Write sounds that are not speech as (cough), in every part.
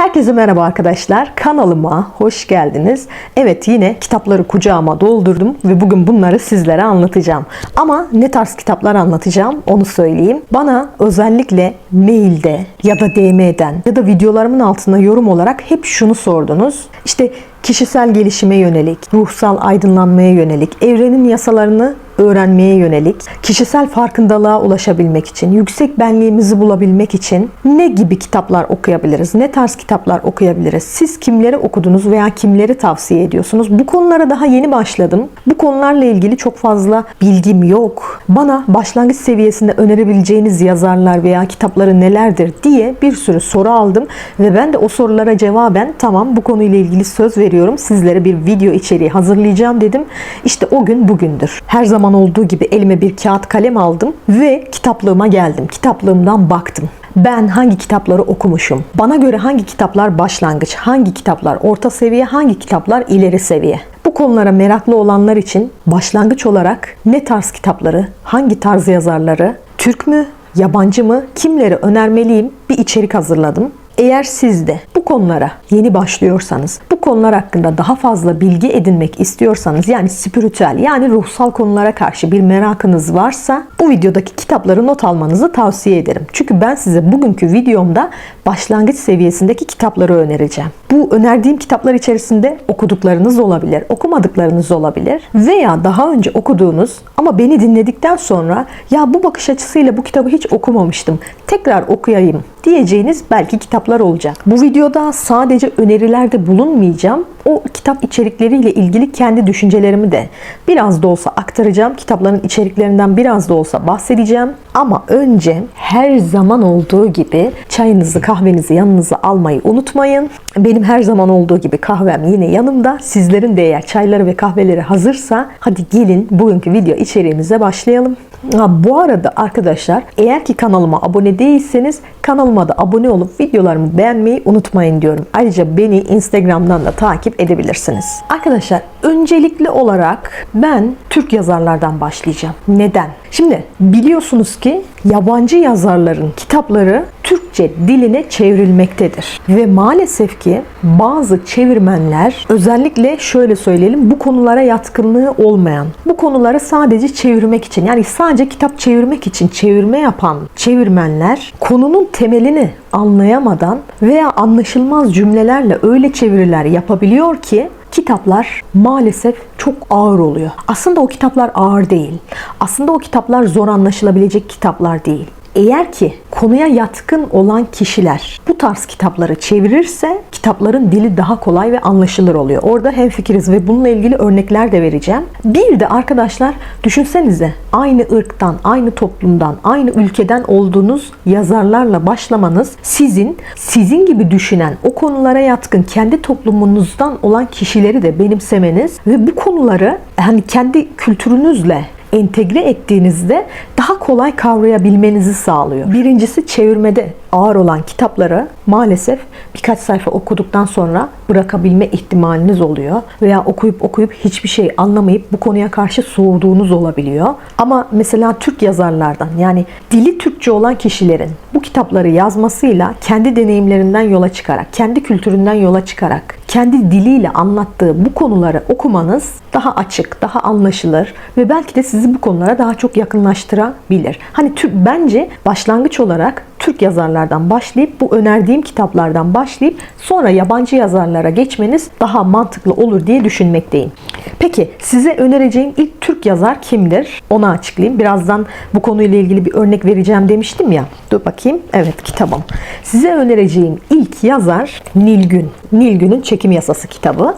Herkese merhaba arkadaşlar. Kanalıma hoş geldiniz. Evet yine kitapları kucağıma doldurdum ve bugün bunları sizlere anlatacağım. Ama ne tarz kitaplar anlatacağım onu söyleyeyim. Bana özellikle mailde ya da DM'den ya da videolarımın altına yorum olarak hep şunu sordunuz. İşte kişisel gelişime yönelik, ruhsal aydınlanmaya yönelik, evrenin yasalarını öğrenmeye yönelik, kişisel farkındalığa ulaşabilmek için, yüksek benliğimizi bulabilmek için ne gibi kitaplar okuyabiliriz? Ne tarz kitaplar okuyabiliriz? Siz kimleri okudunuz veya kimleri tavsiye ediyorsunuz? Bu konulara daha yeni başladım. Bu konularla ilgili çok fazla bilgim yok. Bana başlangıç seviyesinde önerebileceğiniz yazarlar veya kitapları nelerdir diye bir sürü soru aldım ve ben de o sorulara cevaben tamam bu konuyla ilgili söz veriyorum. Sizlere bir video içeriği hazırlayacağım dedim. İşte o gün bugündür. Her zaman olduğu gibi elime bir kağıt kalem aldım ve kitaplığıma geldim. Kitaplığımdan baktım. Ben hangi kitapları okumuşum? Bana göre hangi kitaplar başlangıç, hangi kitaplar orta seviye, hangi kitaplar ileri seviye? Bu konulara meraklı olanlar için başlangıç olarak ne tarz kitapları, hangi tarz yazarları, Türk mü, yabancı mı, kimleri önermeliyim bir içerik hazırladım. Eğer siz de bu konulara yeni başlıyorsanız, bu konular hakkında daha fazla bilgi edinmek istiyorsanız yani spiritüel yani ruhsal konulara karşı bir merakınız varsa bu videodaki kitapları not almanızı tavsiye ederim. Çünkü ben size bugünkü videomda başlangıç seviyesindeki kitapları önereceğim. Bu önerdiğim kitaplar içerisinde okuduklarınız olabilir, okumadıklarınız olabilir veya daha önce okuduğunuz ama beni dinledikten sonra ya bu bakış açısıyla bu kitabı hiç okumamıştım. Tekrar okuyayım diyeceğiniz belki kitaplar olacak. Bu videoda sadece önerilerde bulunmayacağım. O kitap içerikleriyle ilgili kendi düşüncelerimi de biraz da olsa aktaracağım. Kitapların içeriklerinden biraz da olsa bahsedeceğim. Ama önce her zaman olduğu gibi çayınızı, kahvenizi yanınıza almayı unutmayın. Benim her zaman olduğu gibi kahvem yine yanımda. Sizlerin de eğer çayları ve kahveleri hazırsa hadi gelin bugünkü video içeriğimize başlayalım. Ha, bu arada arkadaşlar eğer ki kanalıma abone değilseniz kanalıma da abone olup videolarımı beğenmeyi unutmayın diyorum. Ayrıca beni Instagram'dan da takip edebilirsiniz. Arkadaşlar öncelikli olarak ben Türk yazarlardan başlayacağım. Neden? Şimdi biliyorsunuz ki yabancı yazarların kitapları Türkçe diline çevrilmektedir. Ve maalesef ki bazı çevirmenler özellikle şöyle söyleyelim bu konulara yatkınlığı olmayan, bu konuları sadece çevirmek için yani sadece kitap çevirmek için çevirme yapan çevirmenler konunun temelini anlayamadan veya anlaşılmaz cümlelerle öyle çeviriler yapabiliyor ki kitaplar maalesef çok ağır oluyor. Aslında o kitaplar ağır değil. Aslında o kitaplar zor anlaşılabilecek kitaplar değil. Eğer ki konuya yatkın olan kişiler bu tarz kitapları çevirirse kitapların dili daha kolay ve anlaşılır oluyor. Orada hemfikiriz ve bununla ilgili örnekler de vereceğim. Bir de arkadaşlar düşünsenize aynı ırktan, aynı toplumdan, aynı ülkeden olduğunuz yazarlarla başlamanız sizin sizin gibi düşünen, o konulara yatkın kendi toplumunuzdan olan kişileri de benimsemeniz ve bu konuları hani kendi kültürünüzle entegre ettiğinizde daha kolay kavrayabilmenizi sağlıyor. Birincisi çevirmede ağır olan kitapları maalesef birkaç sayfa okuduktan sonra bırakabilme ihtimaliniz oluyor. Veya okuyup okuyup hiçbir şey anlamayıp bu konuya karşı soğuduğunuz olabiliyor. Ama mesela Türk yazarlardan yani dili Türkçe olan kişilerin bu kitapları yazmasıyla kendi deneyimlerinden yola çıkarak, kendi kültüründen yola çıkarak, kendi diliyle anlattığı bu konuları okumanız daha açık, daha anlaşılır ve belki de sizi bu konulara daha çok yakınlaştırabilir. Hani bence başlangıç olarak Türk yazarlardan başlayıp bu önerdiğim kitaplardan başlayıp sonra yabancı yazarlara geçmeniz daha mantıklı olur diye düşünmekteyim. Peki size önereceğim ilk Türk yazar kimdir? Onu açıklayayım. Birazdan bu konuyla ilgili bir örnek vereceğim demiştim ya. Dur bakayım. Evet kitabım. Size önereceğim ilk yazar Nilgün. Nilgün'ün Çekim Yasası kitabı.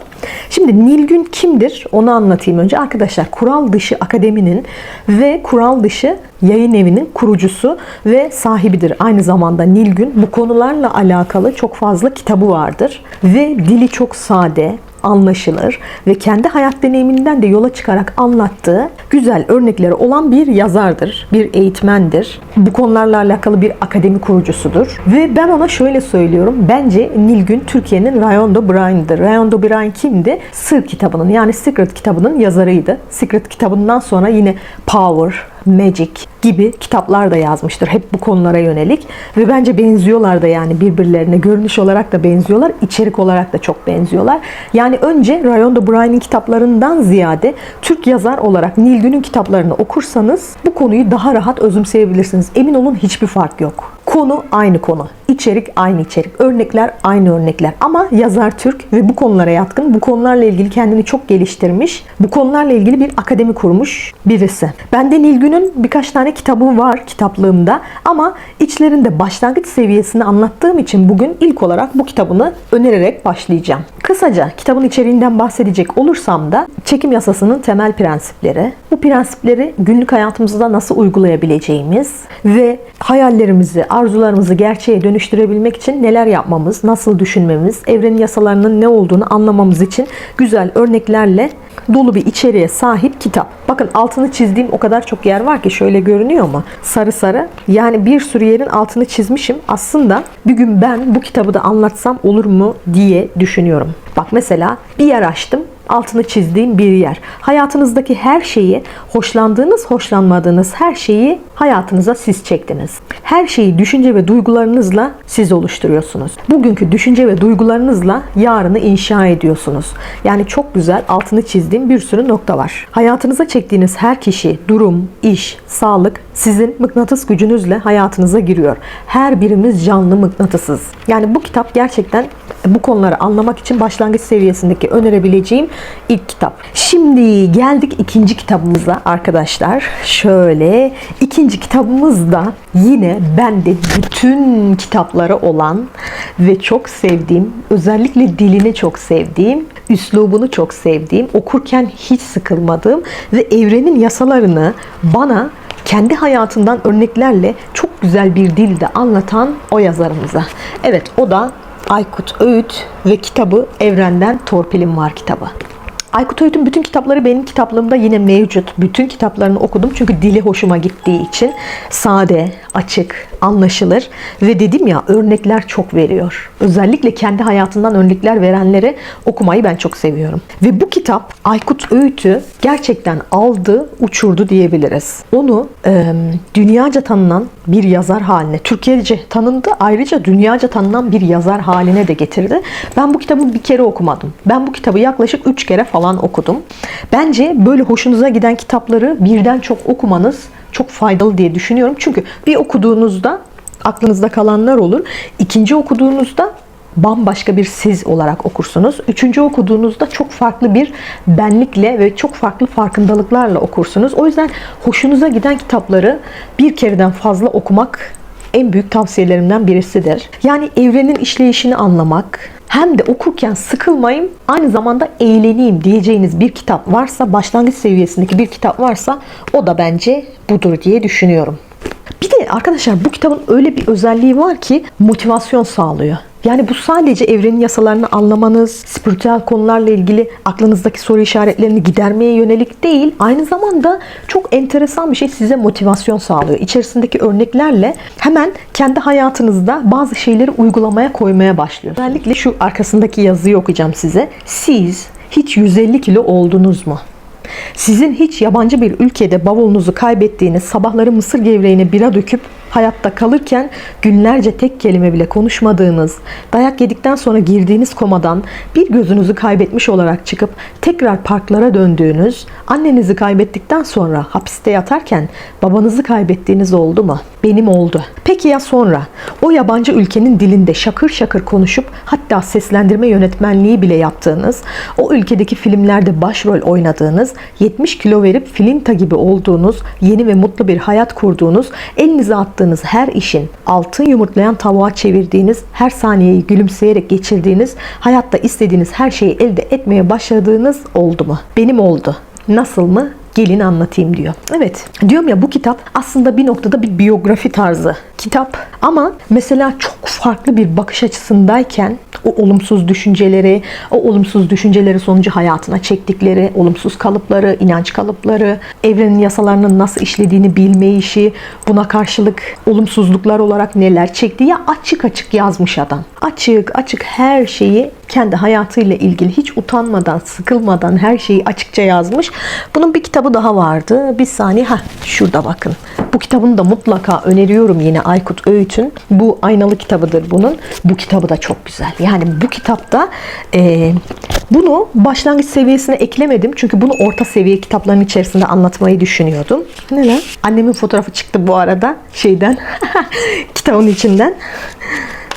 Şimdi Nilgün kimdir? Onu anlatayım önce. Arkadaşlar Kural Dışı Akademi'nin ve Kural Dışı Yayın Evi'nin kurucusu ve sahibidir. Aynı zamanda Nilgün bu konularla alakalı çok fazla kitabı vardır. Ve dili çok sade, anlaşılır ve kendi hayat deneyiminden de yola çıkarak anlattığı güzel örnekleri olan bir yazardır, bir eğitmendir. Bu konularla alakalı bir akademi kurucusudur. Ve ben ona şöyle söylüyorum. Bence Nilgün Türkiye'nin Rayon O'Brien'dir. Rayon O'Brien kimdi? Sır kitabının yani Secret kitabının yazarıydı. Secret kitabından sonra yine Power, Magic gibi kitaplar da yazmıştır. Hep bu konulara yönelik ve bence benziyorlar da yani birbirlerine. Görünüş olarak da benziyorlar, içerik olarak da çok benziyorlar. Yani önce Rayon Bryan'in kitaplarından ziyade Türk yazar olarak Nilgün'ün kitaplarını okursanız bu konuyu daha rahat özümseyebilirsiniz. Emin olun hiçbir fark yok. Konu aynı konu. İçerik aynı içerik. Örnekler aynı örnekler. Ama yazar Türk ve bu konulara yatkın. Bu konularla ilgili kendini çok geliştirmiş. Bu konularla ilgili bir akademi kurmuş birisi. Bende Nilgün'ün birkaç tane kitabı var kitaplığımda. Ama içlerinde başlangıç seviyesini anlattığım için bugün ilk olarak bu kitabını önererek başlayacağım. Kısaca kitabın içeriğinden bahsedecek olursam da çekim yasasının temel prensipleri, bu prensipleri günlük hayatımızda nasıl uygulayabileceğimiz ve hayallerimizi, arzularımızı gerçeğe dönüştürebilmek için neler yapmamız, nasıl düşünmemiz, evrenin yasalarının ne olduğunu anlamamız için güzel örneklerle dolu bir içeriğe sahip kitap. Bakın altını çizdiğim o kadar çok yer var ki şöyle görünüyor mu? Sarı sarı. Yani bir sürü yerin altını çizmişim. Aslında bir gün ben bu kitabı da anlatsam olur mu diye düşünüyorum. Bak mesela bir yer açtım altını çizdiğim bir yer. Hayatınızdaki her şeyi, hoşlandığınız, hoşlanmadığınız her şeyi hayatınıza siz çektiniz. Her şeyi düşünce ve duygularınızla siz oluşturuyorsunuz. Bugünkü düşünce ve duygularınızla yarını inşa ediyorsunuz. Yani çok güzel altını çizdiğim bir sürü nokta var. Hayatınıza çektiğiniz her kişi, durum, iş, sağlık sizin mıknatıs gücünüzle hayatınıza giriyor. Her birimiz canlı mıknatısız. Yani bu kitap gerçekten bu konuları anlamak için başlangıç seviyesindeki önerebileceğim ilk kitap. Şimdi geldik ikinci kitabımıza arkadaşlar. Şöyle ikinci kitabımız da yine bende bütün kitapları olan ve çok sevdiğim, özellikle dilini çok sevdiğim, üslubunu çok sevdiğim, okurken hiç sıkılmadığım ve evrenin yasalarını bana kendi hayatından örneklerle çok güzel bir dilde anlatan o yazarımıza. Evet o da Aykut Öğüt ve kitabı Evrenden Torpilim Var kitabı. Aykut Öğüt'ün bütün kitapları benim kitaplığımda yine mevcut. Bütün kitaplarını okudum çünkü dili hoşuma gittiği için sade, açık, anlaşılır ve dedim ya örnekler çok veriyor. Özellikle kendi hayatından örnekler verenleri okumayı ben çok seviyorum. Ve bu kitap Aykut Öğüt'ü gerçekten aldı, uçurdu diyebiliriz. Onu e, dünyaca tanınan bir yazar haline, Türkiye'ce tanındı ayrıca dünyaca tanınan bir yazar haline de getirdi. Ben bu kitabı bir kere okumadım. Ben bu kitabı yaklaşık 3 kere falan okudum. Bence böyle hoşunuza giden kitapları birden çok okumanız çok faydalı diye düşünüyorum. Çünkü bir okuduğunuzda aklınızda kalanlar olur. İkinci okuduğunuzda bambaşka bir siz olarak okursunuz. Üçüncü okuduğunuzda çok farklı bir benlikle ve çok farklı farkındalıklarla okursunuz. O yüzden hoşunuza giden kitapları bir kereden fazla okumak en büyük tavsiyelerimden birisidir. Yani evrenin işleyişini anlamak, hem de okurken sıkılmayayım, aynı zamanda eğleneyim diyeceğiniz bir kitap varsa, başlangıç seviyesindeki bir kitap varsa o da bence budur diye düşünüyorum. Bir de arkadaşlar bu kitabın öyle bir özelliği var ki motivasyon sağlıyor. Yani bu sadece evrenin yasalarını anlamanız, spiritüel konularla ilgili aklınızdaki soru işaretlerini gidermeye yönelik değil, aynı zamanda çok enteresan bir şey size motivasyon sağlıyor. İçerisindeki örneklerle hemen kendi hayatınızda bazı şeyleri uygulamaya koymaya başlıyor. Özellikle şu arkasındaki yazıyı okuyacağım size. Siz hiç 150 kilo oldunuz mu? Sizin hiç yabancı bir ülkede bavulunuzu kaybettiğiniz, sabahları mısır gevreğine bira döküp hayatta kalırken günlerce tek kelime bile konuşmadığınız, dayak yedikten sonra girdiğiniz komadan bir gözünüzü kaybetmiş olarak çıkıp tekrar parklara döndüğünüz, annenizi kaybettikten sonra hapiste yatarken babanızı kaybettiğiniz oldu mu? Benim oldu. Peki ya sonra? O yabancı ülkenin dilinde şakır şakır konuşup hatta seslendirme yönetmenliği bile yaptığınız, o ülkedeki filmlerde başrol oynadığınız, 70 kilo verip filinta gibi olduğunuz, yeni ve mutlu bir hayat kurduğunuz, elinize attığınız her işin altın yumurtlayan tavuğa çevirdiğiniz, her saniyeyi gülümseyerek geçirdiğiniz, hayatta istediğiniz her şeyi elde etmeye başladığınız oldu mu? Benim oldu. Nasıl mı? Gelin anlatayım diyor. Evet diyorum ya bu kitap aslında bir noktada bir biyografi tarzı kitap ama mesela çok farklı bir bakış açısındayken o olumsuz düşünceleri, o olumsuz düşünceleri sonucu hayatına çektikleri olumsuz kalıpları, inanç kalıpları, evrenin yasalarının nasıl işlediğini bilme işi, buna karşılık olumsuzluklar olarak neler çektiği ya açık açık yazmış adam. Açık açık her şeyi kendi hayatıyla ilgili hiç utanmadan, sıkılmadan her şeyi açıkça yazmış. Bunun bir kitabı daha vardı. Bir saniye. ha şurada bakın. Bu kitabını da mutlaka öneriyorum yine Aykut Öğüt'ün. Bu aynalı kitabıdır bunun. Bu kitabı da çok güzel. Yani bu kitapta e, bunu başlangıç seviyesine eklemedim. Çünkü bunu orta seviye kitapların içerisinde anlatmayı düşünüyordum. Ne lan? Annemin fotoğrafı çıktı bu arada şeyden. (laughs) kitabın içinden.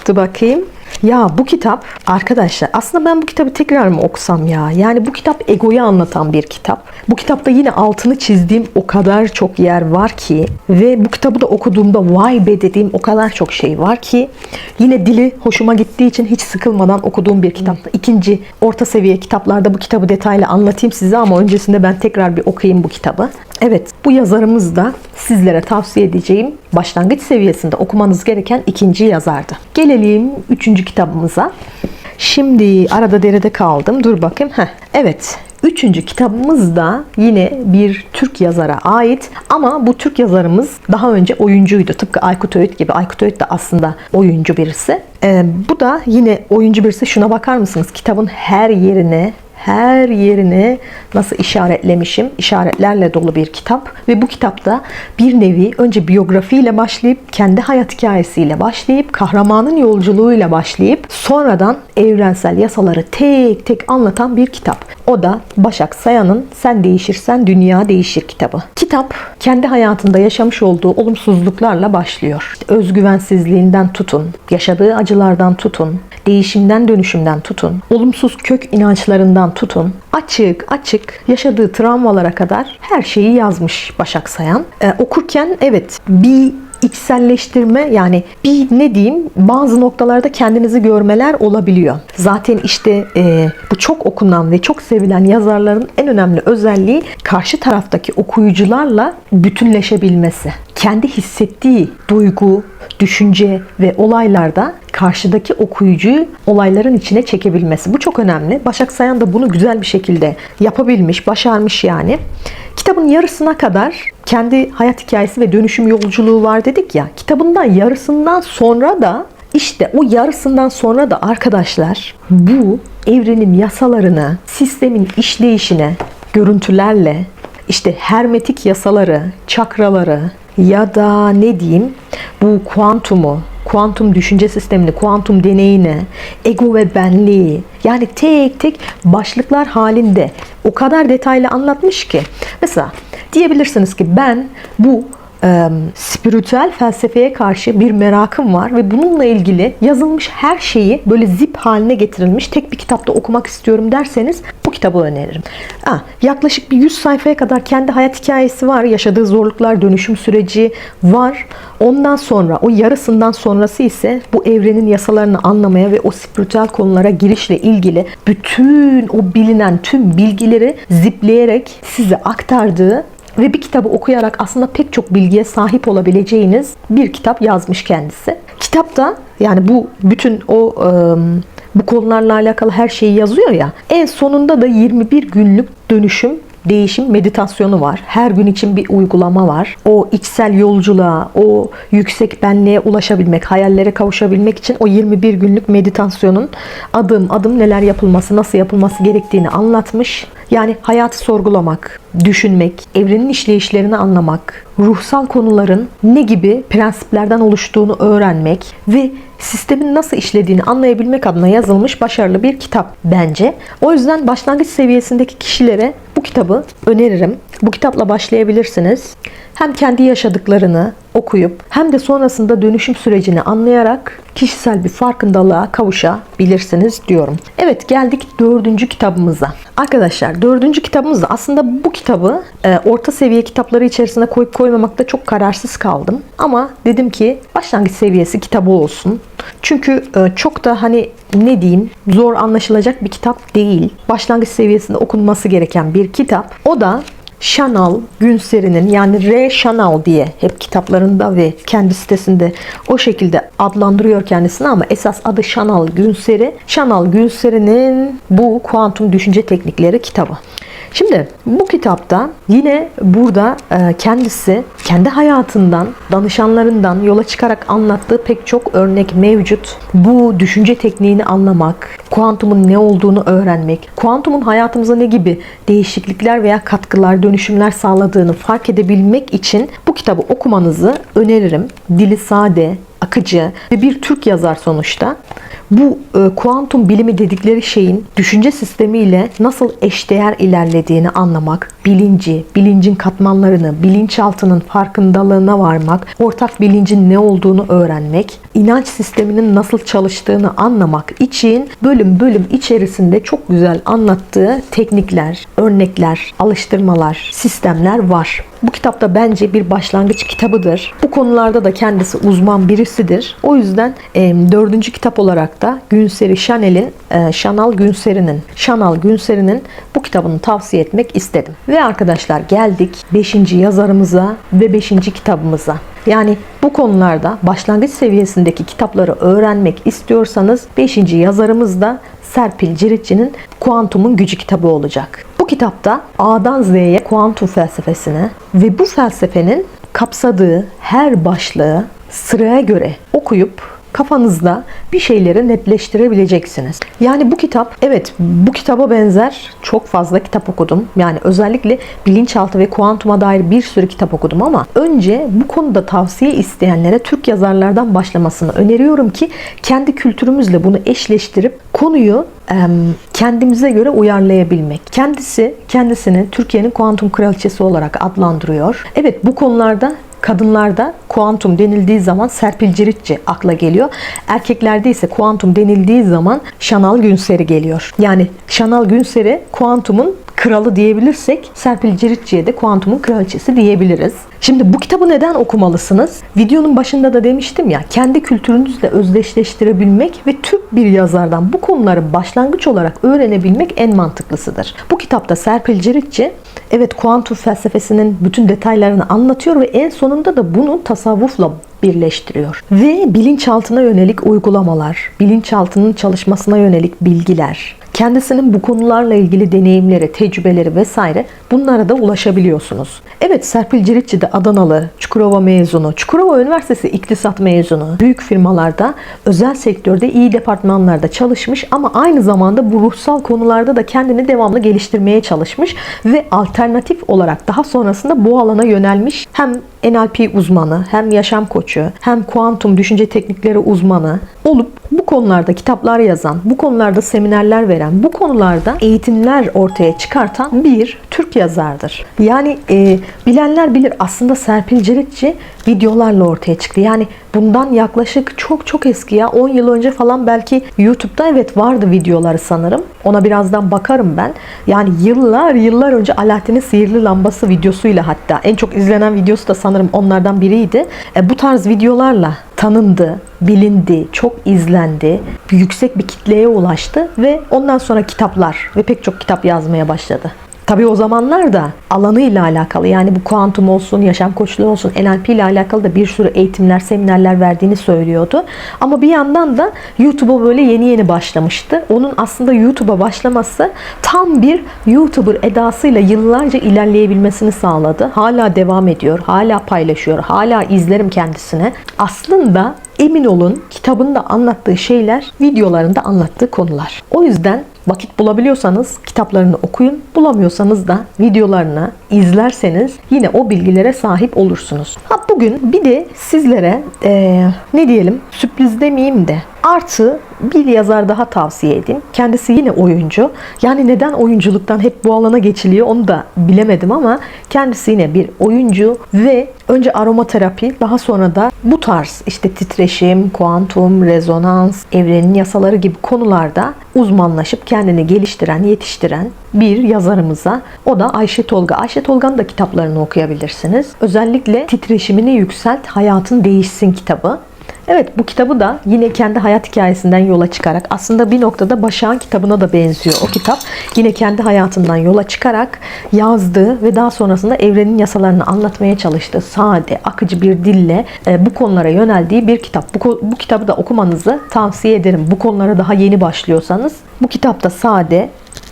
Dur bakayım. Ya bu kitap arkadaşlar aslında ben bu kitabı tekrar mı okusam ya? Yani bu kitap egoyu anlatan bir kitap. Bu kitapta yine altını çizdiğim o kadar çok yer var ki ve bu kitabı da okuduğumda vay be dediğim o kadar çok şey var ki yine dili hoşuma gittiği için hiç sıkılmadan okuduğum bir kitap. İkinci orta seviye kitaplarda bu kitabı detaylı anlatayım size ama öncesinde ben tekrar bir okuyayım bu kitabı. Evet, bu yazarımız da sizlere tavsiye edeceğim başlangıç seviyesinde okumanız gereken ikinci yazardı. Gelelim üçüncü kitabımıza. Şimdi arada derede kaldım. Dur bakayım. Heh, evet. Üçüncü kitabımız da yine bir Türk yazara ait ama bu Türk yazarımız daha önce oyuncuydu. Tıpkı Aykut Öğüt gibi. Aykut Öğüt de aslında oyuncu birisi. Ee, bu da yine oyuncu birisi. Şuna bakar mısınız? Kitabın her yerine her yerini nasıl işaretlemişim. İşaretlerle dolu bir kitap ve bu kitapta bir nevi önce biyografiyle başlayıp kendi hayat hikayesiyle başlayıp kahramanın yolculuğuyla başlayıp sonradan evrensel yasaları tek tek anlatan bir kitap. O da Başak Sayan'ın Sen Değişirsen Dünya Değişir kitabı. Kitap kendi hayatında yaşamış olduğu olumsuzluklarla başlıyor. Özgüvensizliğinden tutun, yaşadığı acılardan tutun, değişimden dönüşümden tutun, olumsuz kök inançlarından tutun, açık açık yaşadığı travmalara kadar her şeyi yazmış Başak Sayan. Ee, okurken evet bir içselleştirme yani bir ne diyeyim bazı noktalarda kendinizi görmeler olabiliyor. Zaten işte e, bu çok okunan ve çok sevilen yazarların en önemli özelliği karşı taraftaki okuyucularla bütünleşebilmesi. Kendi hissettiği duygu, düşünce ve olaylarda karşıdaki okuyucuyu olayların içine çekebilmesi. Bu çok önemli. Başak Sayan da bunu güzel bir şekilde yapabilmiş, başarmış yani. Kitabın yarısına kadar kendi hayat hikayesi ve dönüşüm yolculuğu var dedik ya. Kitabından yarısından sonra da işte o yarısından sonra da arkadaşlar bu evrenin yasalarını, sistemin işleyişine görüntülerle işte hermetik yasaları, çakraları ya da ne diyeyim bu kuantumu, kuantum düşünce sistemini, kuantum deneyini, ego ve benliği yani tek tek başlıklar halinde o kadar detaylı anlatmış ki. Mesela diyebilirsiniz ki ben bu e, spiritüel felsefeye karşı bir merakım var ve bununla ilgili yazılmış her şeyi böyle zip haline getirilmiş tek bir kitapta okumak istiyorum derseniz bu kitabı öneririm. Ha, yaklaşık bir 100 sayfaya kadar kendi hayat hikayesi var. Yaşadığı zorluklar, dönüşüm süreci var. Ondan sonra o yarısından sonrası ise bu evrenin yasalarını anlamaya ve o spiritüel konulara girişle ilgili bütün o bilinen tüm bilgileri zipleyerek size aktardığı ve bir kitabı okuyarak aslında pek çok bilgiye sahip olabileceğiniz bir kitap yazmış kendisi. Kitapta yani bu bütün o bu konularla alakalı her şeyi yazıyor ya. En sonunda da 21 günlük dönüşüm değişim meditasyonu var. Her gün için bir uygulama var. O içsel yolculuğa, o yüksek benliğe ulaşabilmek, hayallere kavuşabilmek için o 21 günlük meditasyonun adım adım neler yapılması, nasıl yapılması gerektiğini anlatmış. Yani hayatı sorgulamak, düşünmek, evrenin işleyişlerini anlamak, ruhsal konuların ne gibi prensiplerden oluştuğunu öğrenmek ve sistemin nasıl işlediğini anlayabilmek adına yazılmış başarılı bir kitap bence. O yüzden başlangıç seviyesindeki kişilere bu kitabı öneririm. Bu kitapla başlayabilirsiniz. Hem kendi yaşadıklarını okuyup hem de sonrasında dönüşüm sürecini anlayarak kişisel bir farkındalığa kavuşabilirsiniz diyorum. Evet geldik dördüncü kitabımıza. Arkadaşlar dördüncü kitabımızda aslında bu kitabı e, orta seviye kitapları içerisine koyup koymamakta çok kararsız kaldım. Ama dedim ki başlangıç seviyesi kitabı olsun. Çünkü e, çok da hani ne diyeyim zor anlaşılacak bir kitap değil. Başlangıç seviyesinde okunması gereken bir kitap. O da Chanel Günseri'nin yani R. Chanel diye hep kitaplarında ve kendi sitesinde o şekilde adlandırıyor kendisini ama esas adı Chanel Günseri. Chanel Günseri'nin bu kuantum düşünce teknikleri kitabı. Şimdi bu kitapta yine burada e, kendisi kendi hayatından, danışanlarından yola çıkarak anlattığı pek çok örnek mevcut. Bu düşünce tekniğini anlamak, kuantumun ne olduğunu öğrenmek, kuantumun hayatımıza ne gibi değişiklikler veya katkılar, dönüşümler sağladığını fark edebilmek için bu kitabı okumanızı öneririm. Dili sade, akıcı ve bir Türk yazar sonuçta. Bu e, kuantum bilimi dedikleri şeyin düşünce sistemiyle nasıl eşdeğer ilerlediğini anlamak, bilinci, bilincin katmanlarını, bilinçaltının farkındalığına varmak, ortak bilincin ne olduğunu öğrenmek, inanç sisteminin nasıl çalıştığını anlamak için bölüm bölüm içerisinde çok güzel anlattığı teknikler, örnekler, alıştırmalar, sistemler var. Bu kitapta bence bir başlangıç kitabıdır. Bu konularda da kendisi uzman birisidir. O yüzden e, dördüncü kitap olarak da Günseri Chanel'in, e, Chanel Günseri'nin, Chanel Günseri'nin bu kitabını tavsiye etmek istedim. Ve arkadaşlar geldik 5. yazarımıza ve 5. kitabımıza. Yani bu konularda başlangıç seviyesindeki kitapları öğrenmek istiyorsanız 5. yazarımız da Serpil Ciritçi'nin Kuantumun Gücü kitabı olacak. Bu kitapta A'dan Z'ye kuantum felsefesine ve bu felsefenin kapsadığı her başlığı sıraya göre okuyup kafanızda bir şeyleri netleştirebileceksiniz. Yani bu kitap evet bu kitaba benzer çok fazla kitap okudum. Yani özellikle bilinçaltı ve kuantuma dair bir sürü kitap okudum ama önce bu konuda tavsiye isteyenlere Türk yazarlardan başlamasını öneriyorum ki kendi kültürümüzle bunu eşleştirip konuyu kendimize göre uyarlayabilmek. Kendisi kendisini Türkiye'nin kuantum kraliçesi olarak adlandırıyor. Evet bu konularda Kadınlarda kuantum denildiği zaman Serpil Ciritçi akla geliyor. Erkeklerde ise kuantum denildiği zaman Şanal Günseri geliyor. Yani Şanal Günseri kuantumun kralı diyebilirsek Serpil Ciritçi'ye de kuantumun kraliçesi diyebiliriz. Şimdi bu kitabı neden okumalısınız? Videonun başında da demiştim ya kendi kültürünüzle özdeşleştirebilmek ve Türk bir yazardan bu konuları başlangıç olarak öğrenebilmek en mantıklısıdır. Bu kitapta Serpil Ciritçi evet kuantum felsefesinin bütün detaylarını anlatıyor ve en sonunda da bunu tasavvufla birleştiriyor. Ve bilinçaltına yönelik uygulamalar, bilinçaltının çalışmasına yönelik bilgiler, kendisinin bu konularla ilgili deneyimleri, tecrübeleri vesaire bunlara da ulaşabiliyorsunuz. Evet Serpil Ciritçi de Adanalı, Çukurova mezunu, Çukurova Üniversitesi iktisat mezunu. Büyük firmalarda, özel sektörde iyi departmanlarda çalışmış ama aynı zamanda bu ruhsal konularda da kendini devamlı geliştirmeye çalışmış ve alternatif olarak daha sonrasında bu alana yönelmiş hem NLP uzmanı, hem yaşam koçu, hem kuantum düşünce teknikleri uzmanı olup bu konularda kitaplar yazan, bu konularda seminerler veren, bu konularda eğitimler ortaya çıkartan bir Türk yazardır. Yani e, bilenler bilir aslında Serpil Ciritçi videolarla ortaya çıktı. Yani bundan yaklaşık çok çok eski ya 10 yıl önce falan belki YouTube'da evet vardı videoları sanırım. Ona birazdan bakarım ben. Yani yıllar yıllar önce Alaaddin'in sihirli lambası videosuyla hatta en çok izlenen videosu da sanırım onlardan biriydi. E, bu tarz videolarla tanındı, bilindi, çok izlendi, yüksek bir kitleye ulaştı ve ondan sonra kitaplar ve pek çok kitap yazmaya başladı. Tabii o zamanlar da alanıyla alakalı yani bu kuantum olsun, yaşam koçluğu olsun, NLP ile alakalı da bir sürü eğitimler, seminerler verdiğini söylüyordu. Ama bir yandan da YouTube'a böyle yeni yeni başlamıştı. Onun aslında YouTube'a başlaması tam bir YouTuber edasıyla yıllarca ilerleyebilmesini sağladı. Hala devam ediyor, hala paylaşıyor, hala izlerim kendisine. Aslında emin olun kitabında anlattığı şeyler videolarında anlattığı konular. O yüzden vakit bulabiliyorsanız kitaplarını okuyun. Bulamıyorsanız da videolarını izlerseniz yine o bilgilere sahip olursunuz. Ha bugün bir de sizlere ee, ne diyelim sürpriz demeyeyim de artı bir yazar daha tavsiye edeyim. Kendisi yine oyuncu. Yani neden oyunculuktan hep bu alana geçiliyor onu da bilemedim ama kendisi yine bir oyuncu ve önce aromaterapi daha sonra da bu tarz işte titreşim, kuantum, rezonans, evrenin yasaları gibi konularda uzmanlaşıp kendini geliştiren, yetiştiren bir yazarımıza o da Ayşe Tolga. Ayşe Tolga'nın da kitaplarını okuyabilirsiniz. Özellikle titreşimini yükselt, hayatın değişsin kitabı. Evet bu kitabı da yine kendi hayat hikayesinden yola çıkarak aslında bir noktada Başak'ın kitabına da benziyor o kitap. Yine kendi hayatından yola çıkarak yazdığı ve daha sonrasında evrenin yasalarını anlatmaya çalıştığı sade, akıcı bir dille e, bu konulara yöneldiği bir kitap. Bu, bu kitabı da okumanızı tavsiye ederim. Bu konulara daha yeni başlıyorsanız bu kitapta sade,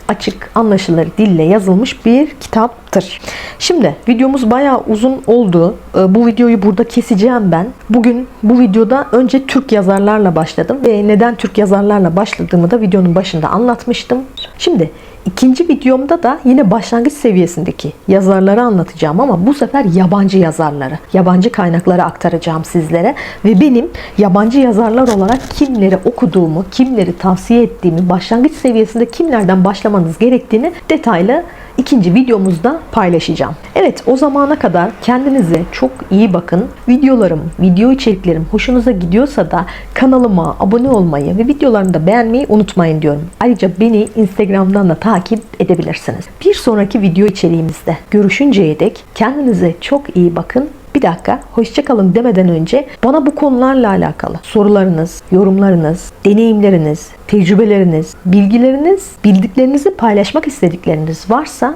açık, anlaşılır dille yazılmış bir kitaptır. Şimdi videomuz bayağı uzun oldu. Ee, Bu videoyu burada keseceğim ben. Bugün bu videoda önce Türk yazarlarla başladım ve neden Türk yazarlarla başladığımı da videonun başında anlatmıştım. Şimdi ikinci videomda da yine başlangıç seviyesindeki yazarları anlatacağım ama bu sefer yabancı yazarları, yabancı kaynakları aktaracağım sizlere. Ve benim yabancı yazarlar olarak kimleri okuduğumu, kimleri tavsiye ettiğimi, başlangıç seviyesinde kimlerden başlamanız gerektiğini detaylı ikinci videomuzda paylaşacağım. Evet o zamana kadar kendinize çok iyi bakın. Videolarım, video içeriklerim hoşunuza gidiyorsa da kanalıma abone olmayı ve videolarımı da beğenmeyi unutmayın diyorum. Ayrıca beni Instagram'dan da takip edebilirsiniz. Bir sonraki video içeriğimizde görüşünceye dek kendinize çok iyi bakın. Bir dakika, hoşçakalın demeden önce bana bu konularla alakalı sorularınız, yorumlarınız, deneyimleriniz, tecrübeleriniz, bilgileriniz, bildiklerinizi paylaşmak istedikleriniz varsa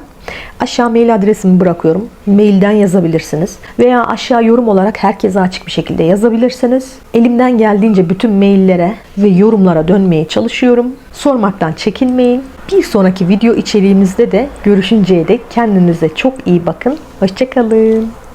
aşağı mail adresimi bırakıyorum. Mailden yazabilirsiniz. Veya aşağı yorum olarak herkese açık bir şekilde yazabilirsiniz. Elimden geldiğince bütün maillere ve yorumlara dönmeye çalışıyorum. Sormaktan çekinmeyin. Bir sonraki video içeriğimizde de görüşünceye dek kendinize çok iyi bakın. Hoşçakalın.